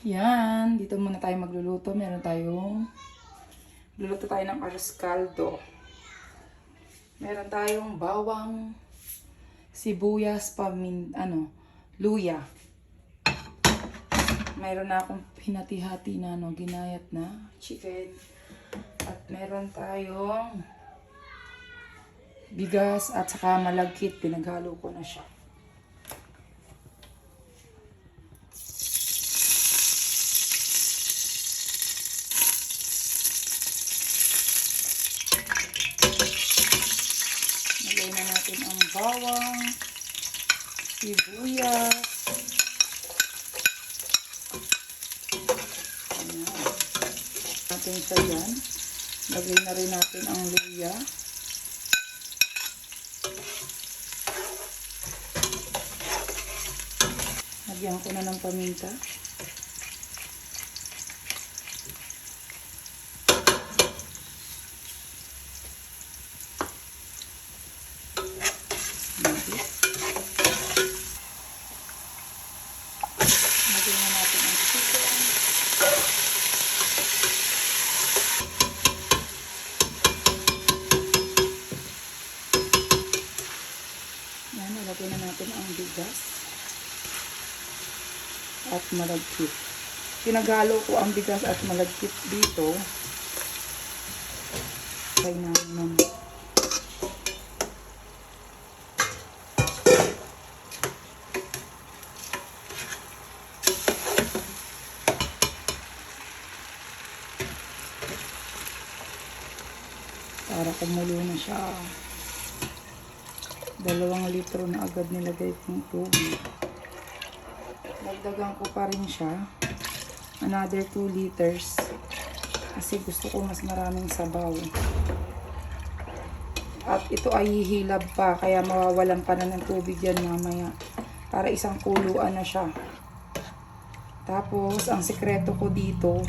Yan, dito muna tayo magluluto. Meron tayong luluto tayo ng arroz caldo. Meron tayong bawang, sibuyas, pamin, ano, luya. Mayroon na akong pinati-hati na ano, ginayat na chicken. At meron tayong bigas at saka malagkit. Pinaghalo ko na siya. Nalagay na natin ang bawang, sibuyas. Ayan. Natin siya yan. Lagay na rin natin ang luya. Lagyan ko na ng paminta. Lagyan. Na natin ang bigas at malagkit. Pinagalo ko ang bigas at malagkit dito. Kaya naman para kumulo na siya. Dalawang litro na agad nilagay kong tubig. Dagdagan ko pa rin siya. Another 2 liters. Kasi gusto ko mas maraming sabaw. At ito ay hihilab pa. Kaya mawawalan pa na ng tubig yan mamaya. Para isang kuluan na siya. Tapos, ang sekreto ko dito,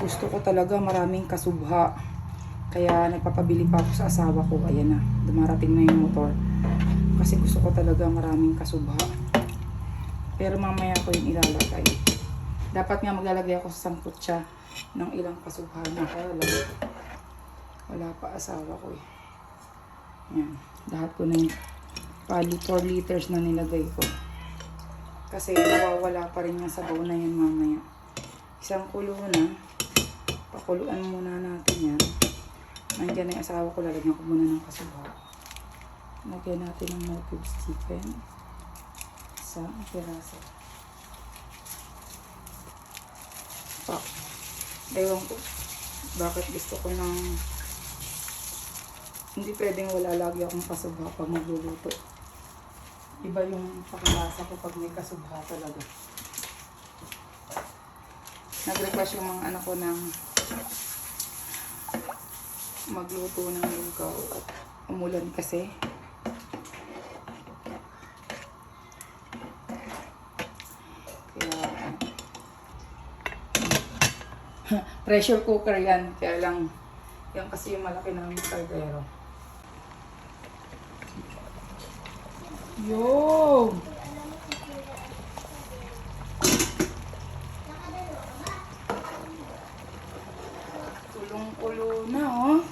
gusto ko talaga maraming kasubha. Kaya nagpapabili pa ako sa asawa ko. Ayan na, dumarating na yung motor. Kasi gusto ko talaga maraming kasubha. Pero mamaya ko yung ilalagay. Dapat nga maglalagay ako sa sangkutsa ng ilang kasubha na. Kaya lang, wala pa asawa ko eh. Yan, lahat ko na yung pali 4 liters na nilagay ko. Kasi nawawala pa rin yung sabaw na yan mamaya. Isang kulo na. Pakuluan muna natin yan. Nandiyan na yung asawa ko. Lalagyan ko muna ng kasuha. Lagyan natin ng more cubes chicken. Sa piraso. Pa. Ewan ko. Bakit gusto ko ng... Hindi pwedeng wala lagi akong kasubha pag magluluto. Iba yung pakilasa ko pag may kasubha talaga. Nag-request yung mga anak ko ng magluto ng lugaw at umulan kasi. Kaya pressure cooker yan. Kaya lang yan kasi yung malaki ng kaldero. Yo! Kulong-kulo na, oh.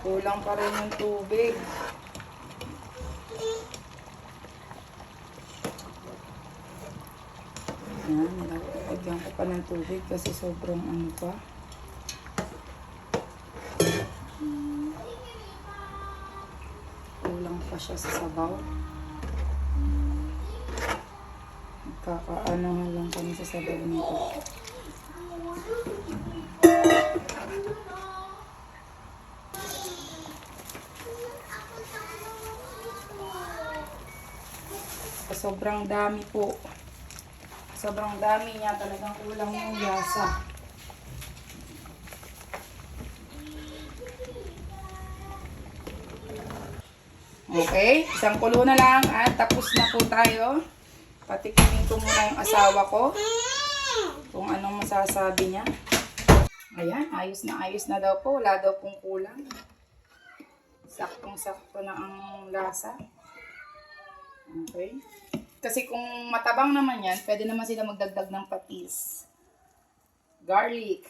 Kulang pa rin yung tubig. Yan, nilagyan ko pa ng tubig kasi sobrang ano pa. Kulang pa siya sa sabaw. Kakaano lang kami sa sabaw nito. Sobrang dami po. Sobrang dami niya. Talagang kulang yung yasa. Okay, isang kulo na lang at tapos na po tayo. Patikimin ko muna yung asawa ko kung anong masasabi niya. Ayan, ayos na ayos na daw po. Wala daw pong kulang. Saktong-sakto na ang lasa. Okay. Kasi kung matabang naman yan, pwede naman sila magdagdag ng patis. Garlic.